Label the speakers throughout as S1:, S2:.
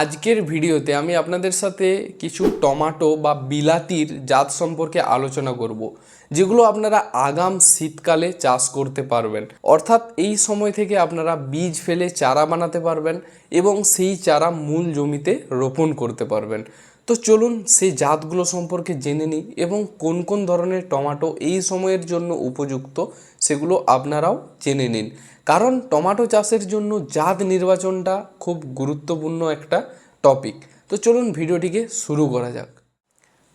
S1: আজকের ভিডিওতে আমি আপনাদের সাথে কিছু টমাটো বা বিলাতির জাত সম্পর্কে আলোচনা করব, যেগুলো আপনারা আগাম শীতকালে চাষ করতে পারবেন। অর্থাৎ এই সময় থেকে আপনারা বীজ ফেলে চারা বানাতে পারবেন এবং সেই চারা মূল জমিতে রোপণ করতে পারবেন। তো চলুন সেই জাতগুলো সম্পর্কে জেনে নিই এবং কোন কোন ধরনের টমাটো এই সময়ের জন্য উপযুক্ত সেগুলো আপনারাও জেনে নিন। কারণ টমাটো চাষের জন্য জাত নির্বাচনটা খুব গুরুত্বপূর্ণ একটা টপিক তো চলুন ভিডিওটিকে শুরু করা যাক।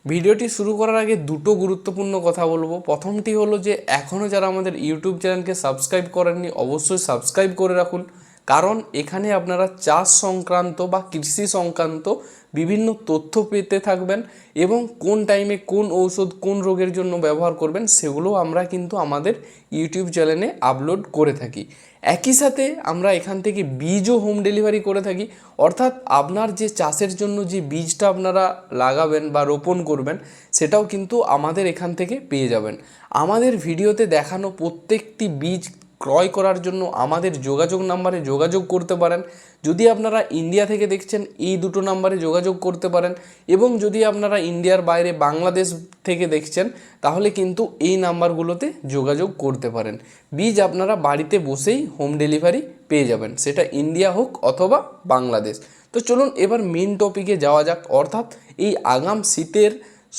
S1: ভিডিওটি শুরু করার আগে দুটো গুরুত্বপূর্ণ কথা বলব। প্রথমটি হলো যে এখনও যারা আমাদের ইউটিউব চ্যানেলকে সাবস্ক্রাইব করেননি, অবশ্যই সাবস্ক্রাইব করে রাখুন। কারণ এখানে আপনারা চাষ সংক্রান্ত বা কৃষি সংক্রান্ত বিভিন্ন তথ্য পেতে থাকবেন এবং কোন টাইমে কোন ঔষধ কোন রোগের জন্য ব্যবহার করবেন সেগুলো আমরা কিন্তু আমাদের ইউটিউব চ্যানেলে আপলোড করে থাকি। একই সাথে আমরা এখান থেকে বীজও হোম ডেলিভারি করে থাকি। অর্থাৎ আপনার যে চাষের জন্য যে বীজটা আপনারা লাগাবেন বা রোপণ করবেন সেটাও কিন্তু আমাদের এখান থেকে পেয়ে যাবেন। আমাদের ভিডিওতে দেখানো প্রত্যেকটি বীজ ক্রয় করার জন্য আমাদের যোগাযোগ নাম্বারে যোগাযোগ করতে পারেন। যদি আপনারা ইন্ডিয়া থেকে দেখছেন, এই দুটো নাম্বারে যোগাযোগ করতে পারেন এবং যদি আপনারা ইন্ডিয়ার বাইরে বাংলাদেশ থেকে দেখছেন, তাহলে কিন্তু এই নাম্বারগুলোতে যোগাযোগ করতে পারেন। বীজ আপনারা বাড়িতে বসেই হোম ডেলিভারি পেয়ে যাবেন। সেটা ইন্ডিয়া হোক অথবা বাংলাদেশ। তো চলুন এবার মেন টপিকে যাওয়া যাক। অর্থাৎ এই আগাম শীতের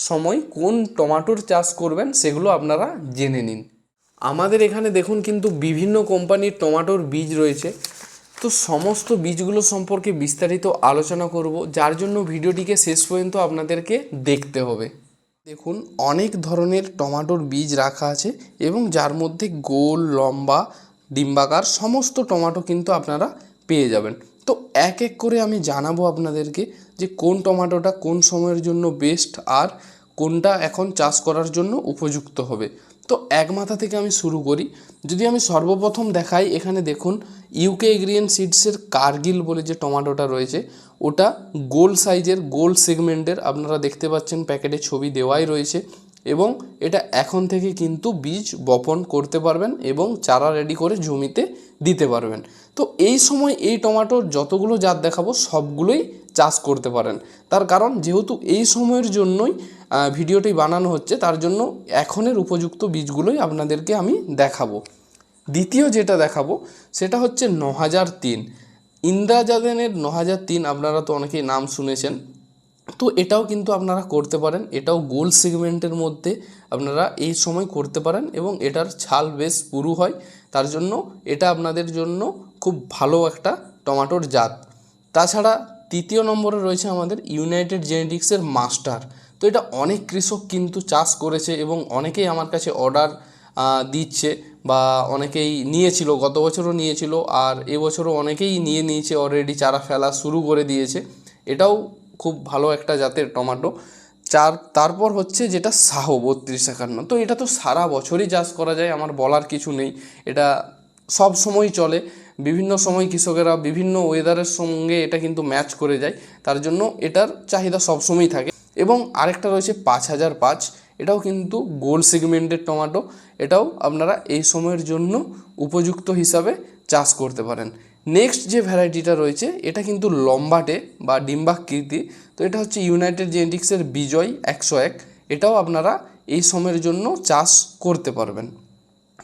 S1: সময় কোন টমাটোর চাষ করবেন, সেগুলো আপনারা জেনে নিন। আমাদের এখানে দেখুন কিন্তু বিভিন্ন কোম্পানির টমাটোর বীজ রয়েছে। তো সমস্ত বীজগুলো সম্পর্কে বিস্তারিত আলোচনা করব, যার জন্য ভিডিওটিকে শেষ পর্যন্ত আপনাদেরকে দেখতে হবে। দেখুন, অনেক ধরনের টমাটোর বীজ রাখা আছে এবং যার মধ্যে গোল, লম্বা, ডিম্বাকার সমস্ত টমাটো কিন্তু আপনারা পেয়ে যাবেন। তো এক এক করে আমি জানাব আপনাদেরকে যে কোন টমাটোটা কোন সময়ের জন্য বেস্ট আর কোনটা এখন চাষ করার জন্য উপযুক্ত হবে। তো এক মাথা থেকে আমি শুরু করি। যদি আমি সর্বপ্রথম দেখাই, এখানে দেখুন ইউকে এগ্রিয়ান সিডসের কার্গিল বলে যে টমাটোটা রয়েছে, ওটা গোল সাইজের গোল সেগমেন্টের আপনারা দেখতে পাচ্ছেন প্যাকেটে ছবি দেওয়াই রয়েছে। এবং এটা এখন থেকে কিন্তু বীজ বপন করতে পারবেন এবং চারা রেডি করে জমিতে দিতে পারবেন। তো এই সময় এই টমাটোর যতগুলো জাত দেখাবো সবগুলোই চাষ করতে পারেন। তার কারণ যেহেতু এই সময়ের জন্যই ভিডিওটি বানানো হচ্ছে, তার জন্য এখনের উপযুক্ত বীজগুলোই আপনাদেরকে আমি দেখাবো। দ্বিতীয় যেটা দেখাবো, সেটা হচ্ছে ন হাজার তিন। ইন্দ্রাজাদেনের ন হাজার তিন, আপনারা তো অনেকেই নাম শুনেছেন। তো এটাও কিন্তু আপনারা করতে পারেন। এটাও গোল সেগমেন্টের মধ্যে আপনারা এই সময় করতে পারেন এবং এটার ছাল বেশ পুরু হয়। তার জন্য এটা আপনাদের জন্য খুব ভালো একটা টমাটোর জাত। তাছাড়া তৃতীয় নম্বরে রয়েছে আমাদের ইউনাইটেড জেনেটিক্সের মাস্টার। তো এটা অনেক কৃষক কিন্তু চাষ করেছে এবং অনেকেই আমার কাছে অর্ডার দিচ্ছে বা অনেকেই নিয়েছিল, গত বছরও নিয়েছিল আর এবছরও অনেকেই নিয়ে নিয়েছে অলরেডি চারা ফেলা শুরু করে দিয়েছে। এটাও খুব ভালো একটা জাতের টমাটো। চার, তারপর হচ্ছে যেটা সাহ, বত্রিশ একান্ন। তো এটা তো সারা বছরই চাষ করা যায়, আমার বলার কিছু নেই। এটা সব সময় চলে। বিভিন্ন সময় কৃষকেরা বিভিন্ন ওয়েদারের সঙ্গে এটা কিন্তু ম্যাচ করে যায়। তার জন্য এটার চাহিদা সবসময়ই থাকে। এবং আরেকটা রয়েছে পাঁচ হাজার পাঁচ। এটাও কিন্তু গোল সেগমেন্টের টমাটো। এটাও আপনারা এই সময়ের জন্য উপযুক্ত হিসাবে চাষ করতে পারেন। নেক্সট যে ভ্যারাইটিটা রয়েছে, এটা কিন্তু লম্বাটে বা ডিম্বাকৃতি তো এটা হচ্ছে ইউনাইটেড জেনেটিক্সের বিজয় একশো এক। এটাও আপনারা এই সময়ের জন্য চাষ করতে পারবেন।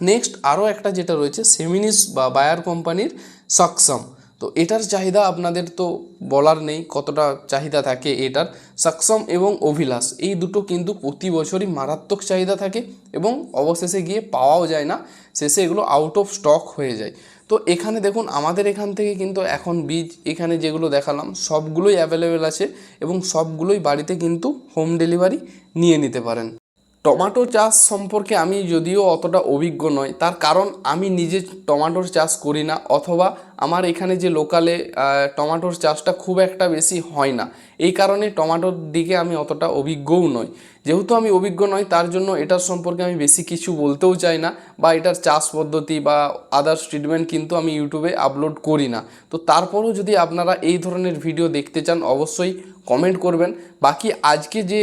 S1: নেক্সট আরও একটা যেটা রয়েছে সেমিনিস বা বায়ার কোম্পানির সাকসাম তো এটার চাহিদা আপনাদের তো বলার নেই, কতটা চাহিদা থাকে এটার। সাকসম এবং অভিলাষ এই দুটো কিন্তু প্রতি বছরই মারাত্মক চাহিদা থাকে এবং অবশেষে গিয়ে পাওয়াও যায় না। শেষে এগুলো আউট অফ স্টক হয়ে যায়। তো এখানে দেখুন, আমাদের এখান থেকে কিন্তু এখন বীজ এখানে যেগুলো দেখালাম, সবগুলোই অ্যাভেলেবেল আছে এবং সবগুলোই বাড়িতে কিন্তু হোম ডেলিভারি নিয়ে নিতে পারেন। টমাটো চাষ সম্পর্কে আমি যদিও অতটা অভিজ্ঞ নয় তার কারণ আমি নিজে টমাটোর চাষ করি না অথবা আমার এখানে যে লোকালে টমাটোর চাষটা খুব একটা বেশি হয় না। এই কারণে টমাটোর দিকে আমি অতটা অভিজ্ঞও নই। যেহেতু আমি অভিজ্ঞ নই, তার জন্য এটার সম্পর্কে আমি বেশি কিছু বলতেও চাই না বা এটার চাষ পদ্ধতি বা আদার্স ট্রিটমেন্ট কিন্তু আমি ইউটিউবে আপলোড করি না। তো তারপরেও যদি আপনারা এই ধরনের ভিডিও দেখতে চান, অবশ্যই কমেন্ট করবেন। বাকি আজকে যে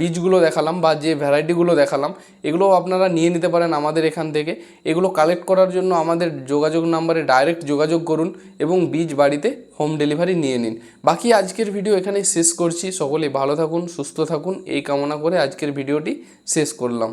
S1: বীজগুলো দেখালাম বা যে ভ্যারাইটিগুলো দেখালাম এগুলো আপনারা নিয়ে নিতে পারেন আমাদের এখান থেকে। এগুলো কালেক্ট করার জন্য আমাদের যোগাযোগ নাম্বারে ডাইরেক্ট যোগাযোগ করুন এবং বীজ বাড়িতে হোম ডেলিভারি নিয়ে নিন। বাকি আজকের ভিডিও এখানেই শেষ করছি। সকলেই ভালো থাকুন, সুস্থ থাকুন। এই কামনা করে আজকের ভিডিওটি শেষ করলাম।